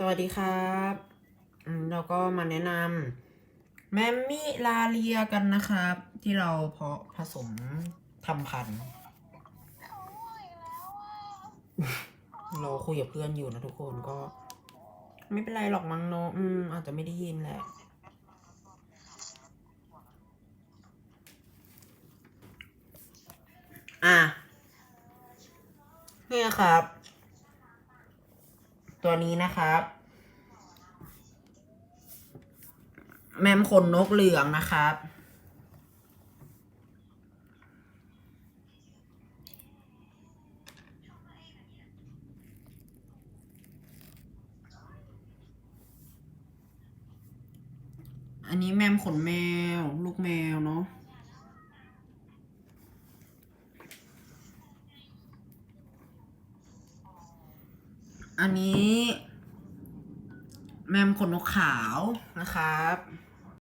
สวัสดีครับอืมเราก็มาแนะนำแมมมี่ลาเลียกันนะครับ ที่เราเพาะผสมทำพันธุ์เราคุยกับเพื่อนอยู่นะทุกคนก็ ไม่เป็นไรหรอกมั้งเนาะอืม อาจจะไม่ได้ยินแหละ อะนี่นะครับ ตัวนี้นะครับแมมขนนกเหลืองนะครับ อันนี้แมมขนแมว ลูกแมวเนาะ อันนี้ แมมขนนกขาวนะครับ